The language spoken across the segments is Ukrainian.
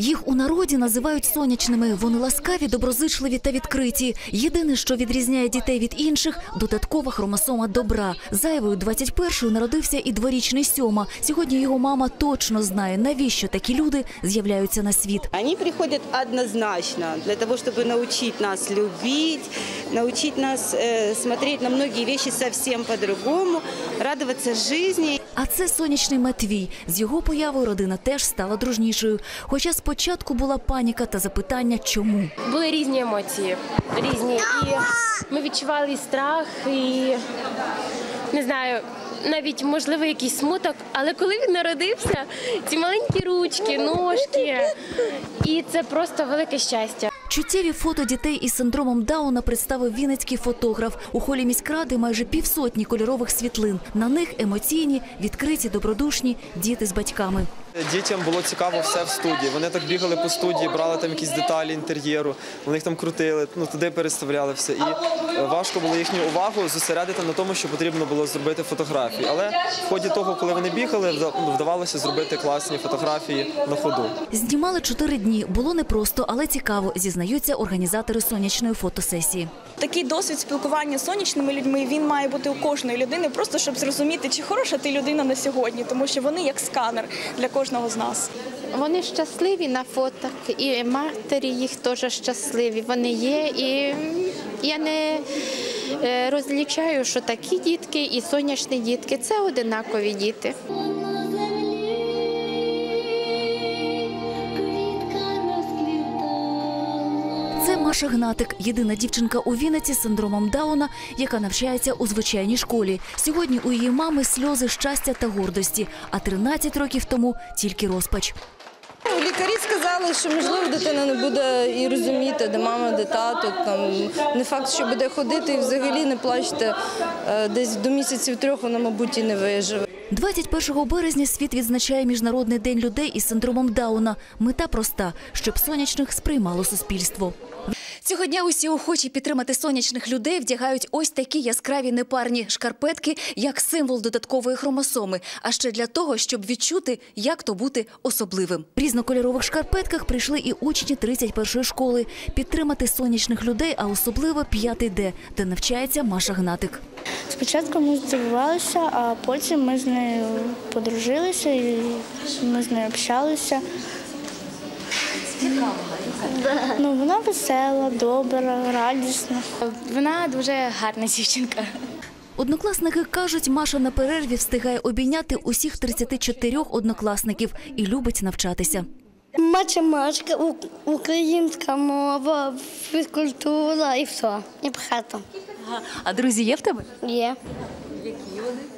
Їх у народі називають сонячними. Вони ласкаві, доброзичливі та відкриті. Єдине, що відрізняє дітей від інших – додаткова хромосома добра. Зайвою 21-ю народився і дворічний Сьома. Сьогодні його мама точно знає, навіщо такі люди з'являються на світ. Они приходят однозначно для того, чтобы научить нас любить, научить нас э, смотреть на многие вещи совсем по-другому, радоваться жизни. А це сонячний Матвій. З його появою родина теж стала дружнішою. Хоча спочатку була паніка та запитання, чому. Були різні емоції, різні. І ми відчували і страх, і не знаю, навіть можливо якийсь смуток. Але коли він народився, ці маленькі ручки, ножки, і це просто велике щастя. Чуттєві фото дітей із синдромом Дауна представив вінницький фотограф. У холі міськради майже півсотні кольорових світлин. На них емоційні, відкриті, добродушні діти з батьками. Дітям було цікаво все в студії. Вони так бігали по студії, брали там якісь деталі інтер'єру, вони їх там крутили, ну туди переставляли все. І е, важко було їхню увагу зосередити на тому, що потрібно було зробити фотографії. Але в ході того, коли вони бігали, ну, вдавалося зробити класні фотографії на ходу. Знімали чотири дні. Було непросто, але цікаво, зізнаються організатори сонячної фотосесії. Такий досвід спілкування з сонячними людьми він має бути у кожної людини, просто щоб зрозуміти, чи хороша ти людина на сьогодні, тому що вони як сканер для кожного з нас. Вони щасливі на фотах, і матері їх теж щасливі. Вони є, і я не е, розлічаю, що такі дітки і сонячні дітки це одинакові діти. Маша Гнатик, єдина дівчинка у Вінниці з синдромом Дауна, яка навчається у звичайній школі. Сьогодні у її мами сльози щастя та гордості, а 13 років тому тільки розпач. Лікарі сказали, що можливо дитина не буде і розуміти, де мама, де тато. Там не факт, що буде ходити, і взагалі не плачте. Е, Десь до місяців трьох вона, мабуть, і не виживе. 21 березня світ відзначає Міжнародний день людей із синдромом Дауна. Мета проста, щоб сонячних сприймало суспільство. Цього дня усі охочі підтримати сонячних людей вдягають ось такі яскраві непарні шкарпетки, як символ додаткової хромосоми. А ще для того, щоб відчути, як то бути особливим. В різнокольорових шкарпетках прийшли і учні 31-ї школи підтримати сонячних людей, а особливо 5 Д, де навчається Маша Гнатик. Спочатку ми здивувалися, а потім ми з нею подружилися і ми з нею общалися. Ну, вона весела, добра, радісна. Вона дуже гарна дівчинка. Однокласники кажуть, Маша на перерві встигає обійняти усіх 34 однокласників і любить навчатися. Математика, українська мова, фізкультура і все. І багато. А друзі є в тебе? Є. Які вони?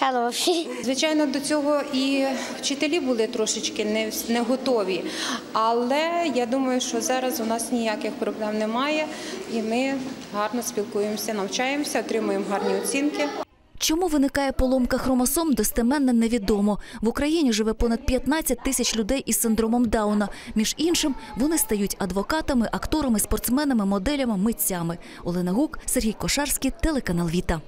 Хороші. Звичайно, до цього і вчителі були трошечки не, не готові. Але я думаю, що зараз у нас ніяких проблем немає, і ми гарно спілкуємося, навчаємося, отримуємо гарні оцінки. Чому виникає поломка хромосом, достеменно невідомо. В Україні живе понад 15 тисяч людей із синдромом Дауна. Між іншим, вони стають адвокатами, акторами, спортсменами, моделями, митцями. Олена Гук, Сергій Кошарський, телеканал Віта.